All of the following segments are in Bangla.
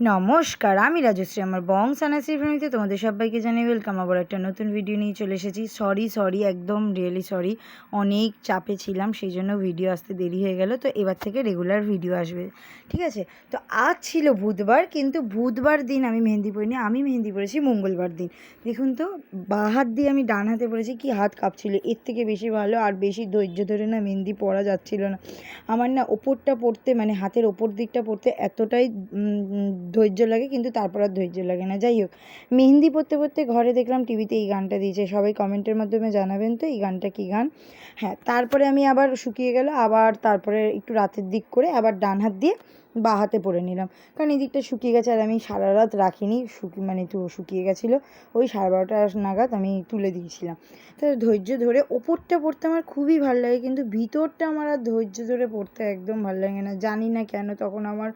নমস্কার, আমি রাজশ্রী, আমার বং সানাসি ফ্যামিলিতে তোমাদের সবাইকে জানাই ওয়েলকাম। আবার একটা নতুন ভিডিও নিয়ে চলে এসেছি। সরি সরি একদম রিয়েলি সরি অনেক চাপে ছিলাম, সেই জন্য ভিডিও আসতে দেরি হয়ে গেল। তো এবার থেকে রেগুলার ভিডিও আসবে, ঠিক আছে? তো আজ ছিল বুধবার, কিন্তু বুধবার দিন আমি মেহেন্দি পরিনি, আমি মেহেন্দি পড়েছি মঙ্গলবার দিন। দেখুন তো, বা হাত দিয়ে আমি ডান হাতে পড়েছি কি হাত কাঁপছিল, এর থেকে বেশি ভালো আর বেশি ধৈর্য ধরে না মেহেন্দি পরা যাচ্ছিল না। আমার না ওপরটা পড়তে মানে হাতের ওপর দিকটা পড়তে এতটাই ধৈর্য লাগে, কিন্তু তারপর আর ধৈর্য লাগে না। যাই হোক, মেহেন্দি পড়তে পড়তে ঘরে দেখলাম টিভিতে এই গানটা দিয়েছে। সবাই কমেন্টের মাধ্যমে জানাবেন তো এই গানটা কী গান? হ্যাঁ তারপরে আমি আবার শুকিয়ে গেল, আবার তারপরে একটু রাতের দিক করে আবার ডান হাত দিয়ে বা হাতে পরে নিলাম। কারণ এই দিকটা শুকিয়ে গেছে আর আমি সারা রাত রাখিনি, শুকি মানে তো শুকিয়ে গেছিল। ওই সাড়ে বারোটা নাগাদ আমি তুলে দিয়েছিলাম। তো ধৈর্য ধরে ওপরটা পড়তে আমার খুবই ভালো লাগে, কিন্তু ভিতরটা আমার আর ধৈর্য ধরে পড়তে একদম ভালো লাগে না। জানি না কেন তখন আমার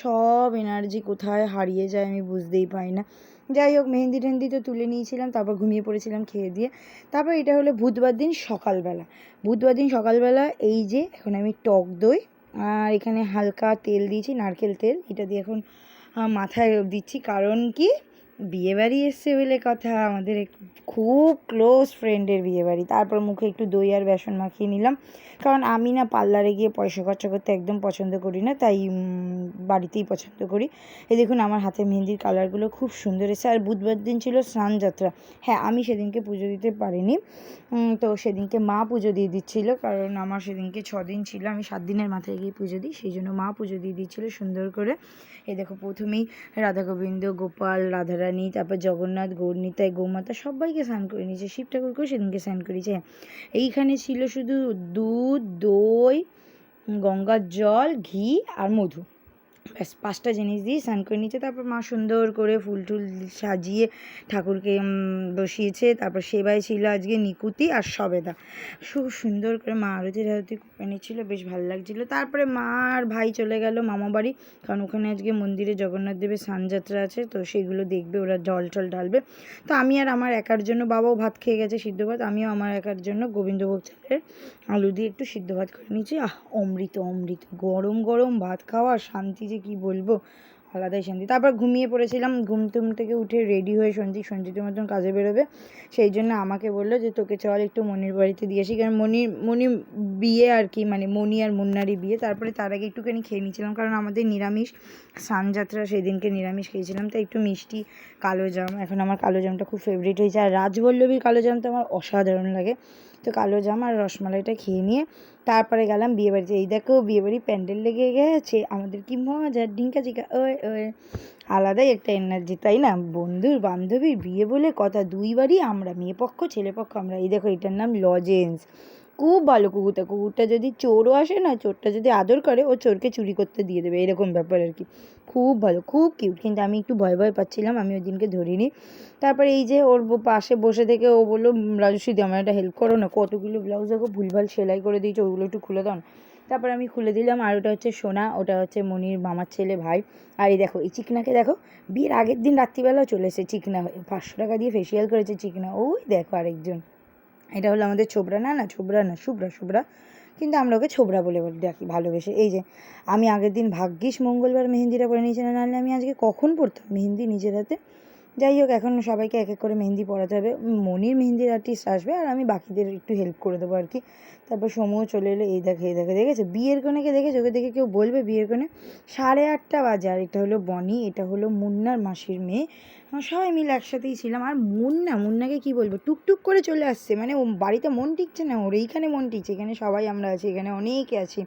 সব এনার্জি কোথায় হারিয়ে যায় আমি বুঝতেই পারি না। যাই হোক, মেহেন্দি টেহেন্দি তো তুলে নিয়েছিলাম, তারপর ঘুমিয়ে পড়েছিলাম খেয়ে দিয়ে। তারপর এটা হলো বুধবার দিন সকালবেলা। বুধবার দিন সকালবেলা এই যে এখন আমি টক দই আর এখানে হালকা তেল দিয়েছি নারকেল তেল। এটা দিয়ে এখন মাথায় দিচ্ছি। কারণ কি? বিয়েবাড়ি এসছে বলে কথা। আমাদের খুব ক্লোজ ফ্রেন্ডের বিয়েবাড়ি। তারপর মুখে একটু দই আর বেসন মাখিয়ে নিলাম। কারণ আমি না পার্লারে গিয়ে পয়সা খরচা করতে একদম পছন্দ করি না, তাই বাড়িতেই পছন্দ করি। এই দেখুন, আমার হাতে মেহেন্দির কালারগুলো খুব সুন্দর এসে আর বুধবার দিন ছিল স্নানযাত্রা। হ্যাঁ আমি সেদিনকে পুজো দিতে পারিনি। তো সেদিনকে মা পুজো দিয়ে দিচ্ছিল। কারণ আমার সেদিনকে দিন ছিল। আমি সাত দিনের মাথায় গিয়ে পুজো দিই। সেই জন্য মা পুজো দিয়ে দিচ্ছিল সুন্দর করে। এই দেখো, প্রথমেই রাধা গোবিন্দ গোপাল রাধারানী তারপর জগন্নাথ গৌরনীতায় গৌমাতা সবাইকে স্নান করে নিয়েছে। শিব ঠাকুরকেও সেদিনকে স্নান করেছে এইখানে ছিল শুধু দুধ, দই, গঙ্গার জল, ঘি আর মধু। ব্যাস, পাঁচটা জিনিস দিয়ে স্নান করে নিয়েছে। তারপর মা সুন্দর করে ফুল টুল সাজিয়ে ঠাকুরকে বসিয়েছে। তারপর সেবায় ছিল আজকে নিকুতি আর সবেদা। খুব সুন্দর করে মা আরতি আরতি করে নিচ্ছিল বেশ ভালো লাগছিল। তারপরে মা আর ভাই চলে গেল মামা বাড়ি। কারণ ওখানে আজকে মন্দিরে জগন্নাথ দেবের স্নানযাত্রা আছে, তো সেগুলো দেখবে, ওরা জল টল ঢালবে। তো আমি আর আমার একার জন্য বাবাও ভাত খেয়ে গেছে সিদ্ধ ভাত। আমিও আমার একার জন্য গোবিন্দভোগ চালের আলু দিয়ে একটু সিদ্ধ ভাত করে নিয়েছি। আহ, অমৃত অমৃত, গরম গরম ভাত খাওয়া, শান্তি যে কি বলব? আলাদাই শান্তি। তারপর ঘুমিয়ে পড়েছিলাম, ঘুম টুম থেকে উঠে রেডি হয়ে সঞ্জিত, সঞ্জিতের মতন কাজে বেরোবে। সেই জন্য আমাকে বলল যে, তোকে চল একটু মনির বাড়িতে দিয়ে আসি। কারণ মনির মনি বিয়ে আর কি মানে মনি আর মুন্নারই বিয়ে। তারপরে তার আগে একটুখানি খেয়ে নিয়েছিলাম, কারণ আমাদের নিরামিষ সানযাত্রা সেই দিনকে নিরামিষ খেয়েছিলাম। তাই একটু মিষ্টি কালো জাম। এখন আমার কালো জামটা খুব ফেভারিট হয়েছে। আর রাজবল্লভীর কালো জামটা আমার অসাধারণ লাগে। তো কালো জামা আর রসমালাইটা খেয়ে নিয়ে তারপরে গেলাম বিয়েবাড়িতে এই দেখো বিয়েবাড়ি প্যান্ডেল লেগে গেছে। আমাদের কি মজা, ডিঙ্কা চিকা, ওই ওই। আলাদাই একটা এনার্জি তাই না? বন্ধুর বান্ধবীর বিয়ে বলে কথা। দুইবারই আমরা মেয়ে পক্ষ, ছেলে পক্ষ, আমরা। এই দেখো এটার নাম লজেন্স খুব ভালো কুকুরটা। কুকুরটা যদি চোরও আসে না, চোরটা যদি আদর করে, ও চোরকে চুরি করতে দিয়ে দেবে। এরকম ব্যাপার আর কি। খুব ভালো, খুব কিউট কিন্তু আমি একটু ভয় ভয় পাচ্ছিলাম, আমি ওই দিনকে ধরিনি। তারপরে এই যে ওর পাশে বসে থেকে ও বলল রাজস্বী দি আমার একটা হেল্প করো না। কতগুলো ব্লাউজ দেখো, ভুলভাল সেলাই করে দিয়েছে, ওগুলো একটু খুলে দাও না। তারপর আমি খুলে দিলাম, আর ওটা হচ্ছে সোনা, ওটা হচ্ছে মনির মামার ছেলে ভাই। আর এই দেখো, এই চিকনাকে দেখো, বিয়ের আগের দিন রাত্রিবেলাও চলে এসেছে চিকনা। পাঁচশো টাকা দিয়ে ফেসিয়াল করেছে চিকনা। ওই দেখো আরেকজন। এটা হলো আমাদের ছোবরা, না না, ছোবরা না, শুভ্রা শুভ্রা। কিন্তু আমরা ওকে ছোবরা বলে বলি ডাকি ভালোবেসে। এই যে, আমি আগের দিন ভাগ্যিস মঙ্গলবার মেহেন্দিটা পরে নিয়েছিলাম নাহলে আমি আজকে কখন পরতাম মেহেন্দি নিজের হাতে? যাই হোক এখন সবাইকে এক এক করে মেহেন্দি পড়াতে হবে। মনির মেহেন্দির আর্টিস্ট আসবে আর আমি বাকিদের একটু হেল্প করে দেবো আর কি। তারপর সময় চলে এলো এই দেখে এই দেখে দেখেছে? বিয়ের কোণেকে দেখেছে? ওকে দেখে কেউ বলবে বিয়ের কোণে সাড়ে আটটা বাজে আর এটা হলো বনি এটা হলো মুন্নার মাসির মেয়ে। আমরা সবাই মিলে একসাথেই ছিলাম। আর মুন্না মুন্নাকে কি বলব? টুকটুক করে চলে আসছে। মানে ও বাড়িতে মন টিকছে না ওর এইখানে মন টিকছে এখানে সবাই আমরা আছি এখানে অনেকে আছি।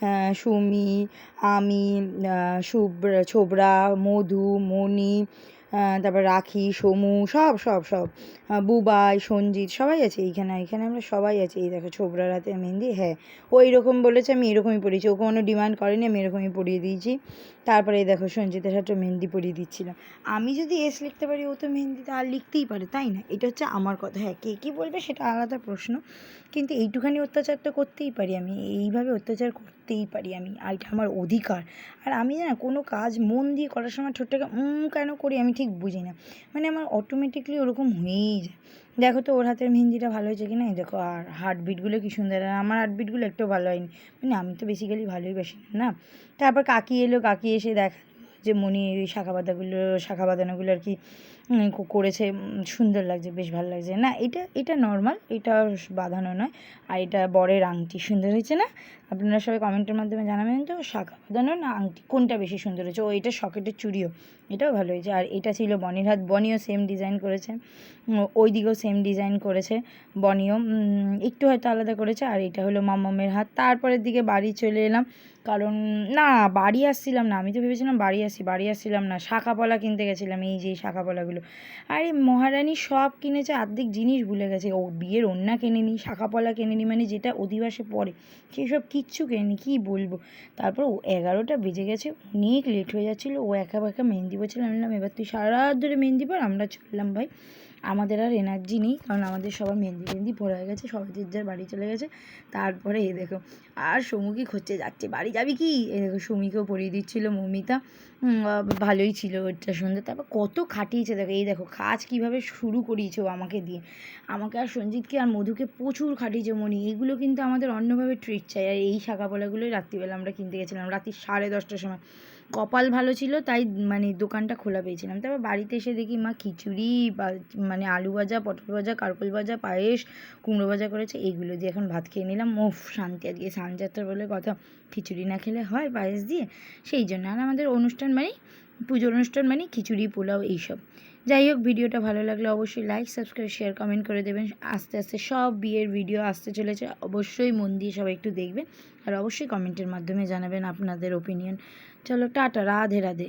আহ, সুমি আমি শুভ্রা ছোবরা মধু মণি তারপর রাখি, সমু, সব সব সব। বুবাই, সঞ্জিত, সবাই আছে এইখানে এইখানে আমরা সবাই আছি। এই দেখো ছোবরার হাতে মেহেন্দি হ্যাঁ ও এরকম বলেছে, আমি এরকমই পরিয়েছি ও কোনো ডিমান্ড করেনি, আমি এরকমই পরিয়ে দিয়েছি। তারপরে এই দেখো, সঞ্জিতের হাতে মেহেন্দি পরিয়ে দিচ্ছিলাম আমি যদি এস লিখতে পারি, ও তো মেহেন্দিতে আর লিখতেই পারে, তাই না? এটা হচ্ছে আমার কথা হ্যাঁ কে কী বলবে সেটা আলাদা প্রশ্ন। কিন্তু এইটুখানি অত্যাচার তো করতেই পারি আমি, এইভাবে অত্যাচার করতেই পারি আমি, আর এটা আমার অধিকার। আর আমি না কোনো কাজ মন দিয়ে করার সময় ঠোঁটটাকে উম, কেন করি আমি ঠিক বুঝি না। মানে আমার অটোমেটিকলি ওরকম হয়েই যায়। দেখো তো ওর হাতের মেহেন্দিটা ভালো হয়েছে কি না দেখো, আর হার্টবিটগুলো কি সুন্দর। আর আমার হার্টবিটগুলো একটু ভালো হয়নি। মানে আমি তো বেসিক্যালি ভালোই বাসি, না? তারপর কাকি এলো, কাকি এসে দেখা যে মণি এই শাখা বাঁধাগুলো শাখা বাঁধানোগুলো আর কো- করেছে সুন্দর লাগছে, বেশ ভালো লাগছে। না, এটা এটা নর্মাল এটা বাঁধানো নয়। আর এটা বরের আংটি, সুন্দর হয়েছে না? আপনারা সবাই কমেন্টের মাধ্যমে জানাবেন তো শাখা বাঁধানো না আংটি, কোনটা বেশি সুন্দর হয়েছে? ও, এটা সকেটের চুড়িও, এটাও ভালো হয়েছে। আর এটা ছিল বনির হাত, বনিও সেম ডিজাইন করেছে। ওই দিকেও সেম ডিজাইন করেছে বনিও। একটু হয়তো আলাদা করেছে, আর এটা হলো মাম্মামের হাত। তারপরের দিকে বাড়ি চলে এলাম, কারণ, না, বাড়ি আসছিলাম না, আমি তো ভেবেছিলাম বাড়ি আসি, বাড়ি আসছিলাম না শাখা পলা কিনতে গেছিলাম, এই যে এই পলাগুলো আরে মহারানী সব কিনেছে, আর্ধেক জিনিস ভুলে গেছে। ও বিয়ের ওড়না কেনেনি পলা কেনেনি মানে যেটা অধিবাসে পড়ে সেসব কিচ্ছু কেনেনি, কী বলব? তারপর ও এগারোটা বেজে গেছে, অনেক লেট হয়ে যাচ্ছিল, ও একা একা মেহেন্দি বললাম, এবার তুই সারা রাত ধরে মেহেন্দি পর, আমরা চললাম ভাই। আমাদের আর এনার্জি নেই, কারণ আমাদের সবার মেহেন্দি টেহেন্দি পড়ে হয়ে গেছে, সবাই যে যার বাড়ি চলে গেছে, তারপরে এই দেখো। আর সমুকি খুঁজছে যাচ্ছে, বাড়ি যাবি কি? এই দেখো সুমিকেও পরিয়ে দিচ্ছিল মৌমিতা। ভালোই ছিল ওটা সুন্দর তারপর কত খাটিয়েছে দেখো, এই দেখো কাজ কীভাবে শুরু করিয়েছে আমাকে দিয়ে। আমাকে আর সঞ্জিতকে আর মধুকে প্রচুর খাটিয়েছে মনি, এগুলো কিন্তু আমাদের অন্যভাবে ট্রিট চাই। আর এই পলাগুলোই রাত্রিবেলা আমরা কিনতে গেছিলাম, রাত্রি সাড়ে দশটার সময়। কপাল ভালো ছিল, তাই মানে দোকানটা খোলা পেয়েছিলাম। তারপর বাড়িতে এসে দেখি, মা খিচুড়ি মানে আলু ভাজা, পটল ভাজা, কারকল ভাজা, পায়েস, কুমড়ো ভাজা করেছে এইগুলো দিয়ে এখন ভাত খেয়ে নিলাম। ওফ শান্তি আজকে সানযাত্রা বলে কথা। খিচুড়ি না খেলে হয় পায়েস দিয়ে? সেই জন্য। আর আমাদের অনুষ্ঠান মানে পুজোর অনুষ্ঠান মানে খিচুড়ি, পোলাও, এইসব। যাই হোক, ভিডিওটা ভালো লাগলে অবশ্যই লাইক সাবস্ক্রাইব শেয়ার কমেন্ট করে দেবেন। আস্তে আস্তে সব বিয়ের ভিডিও আসতে চলেছে। অবশ্যই মন দিয়ে সবাই একটু দেখবেন। আর অবশ্যই কমেন্টের মাধ্যমে জানাবেন আপনাদের ওপিনিয়ন চলো টাটা রাধে রাধে।